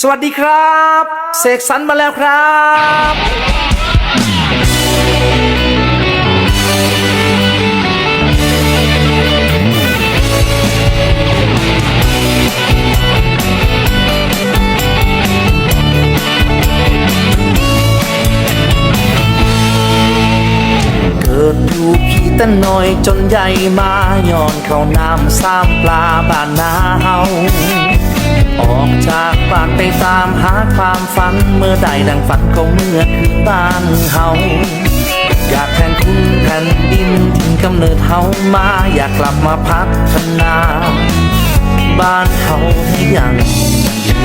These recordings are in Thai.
สวัสดีครับ เสกสรรมาแล้วครับ เกิดอยู่พี่แต่น้อยจนใหญ่มาย้อนเข้าน้ำสามปลาบ้านนาเฮาากบ้านไปตามหาความฝัน เมื่อใดดังฝันก็เมื่อคือบ้านเฮาอยากแทนคุณแผ่นดินทิ้งกำเนิดเฮามาอยากกลับมาพัฒนา บ้านเฮาให้ยังยื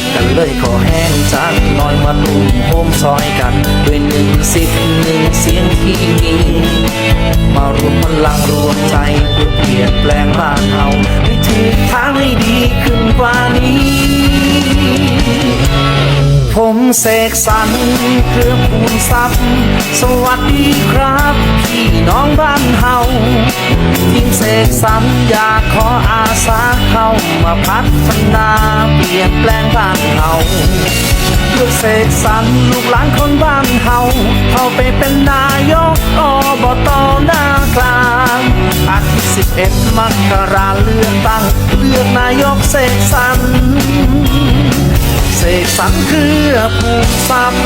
นกันเลยขอแห้งจังน่อยมาลุ่มโฮมซอยกันด้วยหนึ่งสิบหนึ่งเสียงที่มีมารวมพลังรวมใจเพื่อเปลี่ยนแปลงบ้านเฮา ทางให้ดีขึ้นกว่านี้ ผมเสกสรรเครื่องคูณทรัพย์ สวัสดีครับพี่น้องบ้านเฮาทีมเสกสรรอยากขออาสาเข้ามาพัฒนาเปลี่ยนแปลงบ้านเฮาด้วยเสกสรรลูกหลานคนบ้านเฮาเข้าไปเป็นนายกอบตหน้า กลางอาทิตย์สิบเอ็ดมกราเลือกตั้งเลือกนายกเสกสรรเสกสรรคือภูมิทรัพย์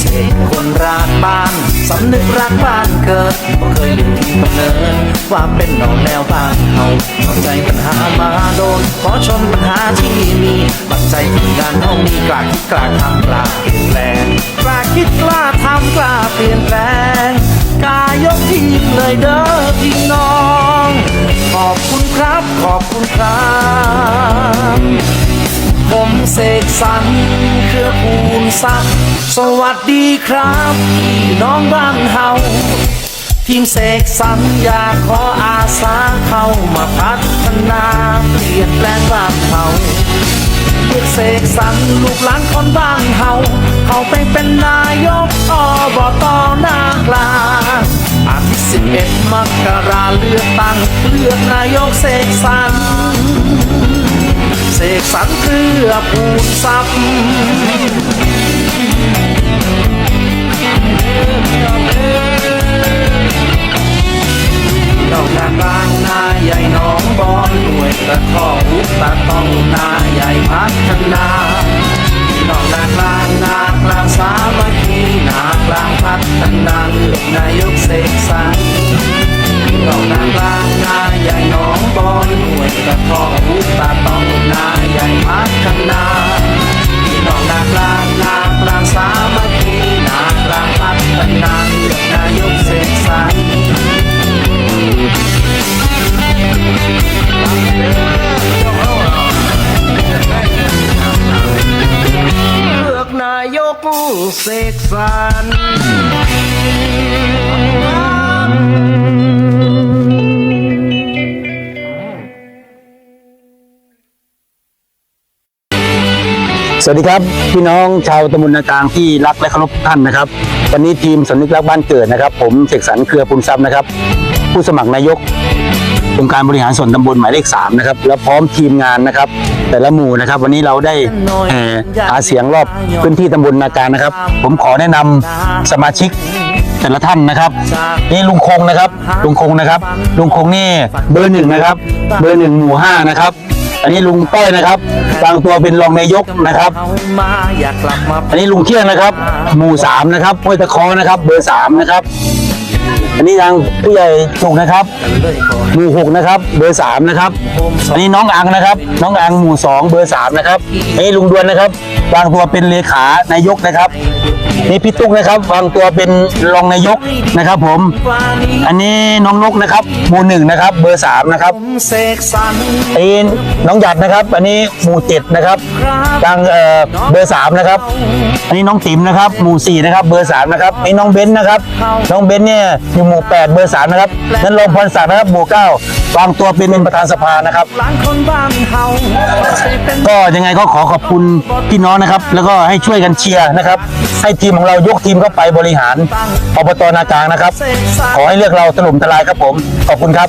เสกคนรักบ้านสำนึกรักบ้านเกิดบ่เคยลืมที่กำเนิด ว่าเป็นนองแนวบ้านเฮาเข้าใจปัญหามาโดน ขอชมปัญหาที่มีปัจจัยที่งานเฮามีกล้าคิดกล้าทำกล้าเปลี่ยนแปลงกล้าคิดกล้าทำกล้าเปลี่ยนแปลงกายกทีมเลยเด้อพี่น้อง ขอบคุณครับขอบคุณครับผมเสกสรรเครือปูนซักดิ์สวัสดีครับ พี่น้องบ้านเฮา ทีมเสกสรรอยาขออาสาเข้ามาพัฒนาเปลี่ยนแปลงบ้านเฮาเพื่อเสกสรรลูกหลานคนบ้านเฮาเขาไปเป็นนายกอบตหน้ากลางอาทิตย์สิบเอ็ดมกราเลือกตั้งเลือกนายกเสกสรรเสกสรรเพื่อปูนทรัายกเสกสรรสวัสดีครับ พี่น้องชาวตำบลนากลางที่รักและเคารพทุกท่านนะครับ วันนี้ทีมสำนึกรักบ้านเกิดนะครับ ผมเสกสรรเครือปุณทรัพย์นะครับ ผู้สมัครนายก องค์การบริหารส่วนตำบลหมายเลขสามนะครับแล้วพร้อมทีมงานนะครับ แต่ละหมู่นะครับ วันนี้เราได้แห่หาเสียงรอบพื้นที่ตำบลนากลางนะครับ ผมขอแนะนำสมาชิกแต่ละท่านนะครับ นี่ลุงคงนะครับลุงคงนะครับลุงคงนี่เบอร์หนึ่งนะครับ เบอร์หนึ่งหมู่ห้านะครับอันนี้ลุงต้อยนะครับบางตัวเป็นรองนายกนะครับ อันนี้ลุงเที่ยงนะครับ หมู่สามนะครับห้วยตะเคอนะครับ เบอร์สามนะครับ อันนี้ทางผู้ใหญ่ถูกนะครับ หมู่หกนะครับ เบอร์สามนะครับอันนี้น้องอังนะครับ น้องอังหมู่สองเบอร์สามนะครับอันนี้ลุงดวนนะครับวางตัวเป็นเลขานายกนะครับ นี่พี่ตุ๊กนะครับวางตัวเป็นรองนายกนะครับผม อันนี้น้องนกนะครับหมู่หนึ่งนะครับ เบอร์สามนะครับอันนี้น้องหยัดนะครับ อันนี้หมู่เจ็ดนะครับทางเอ่อเบอร์สามนะครับ อันนี้น้องติ๋มนะครับ หมู่สี่นะครับ เบอร์สามนะครับอันนี้น้องเบนซ์นะครับ น้องเบนซ์เนี่ยอยู่หมู่แปดเบอร์สามนะครับนั่นรองพรศักดิ์นะครับ หมู่เก้าวางตัวเป็นประธานสภานะครับ ก็ยังไงก็ขอขอบคุณพี่น้องนะครับ แล้วก็ให้ช่วยกันเชียร์นะครับ ให้ทีมของเรายกทีมเข้าไปบริหารอบตนากลางนะครับ ขอให้เลือกเราถล่มทลายครับผม ขอบคุณครับ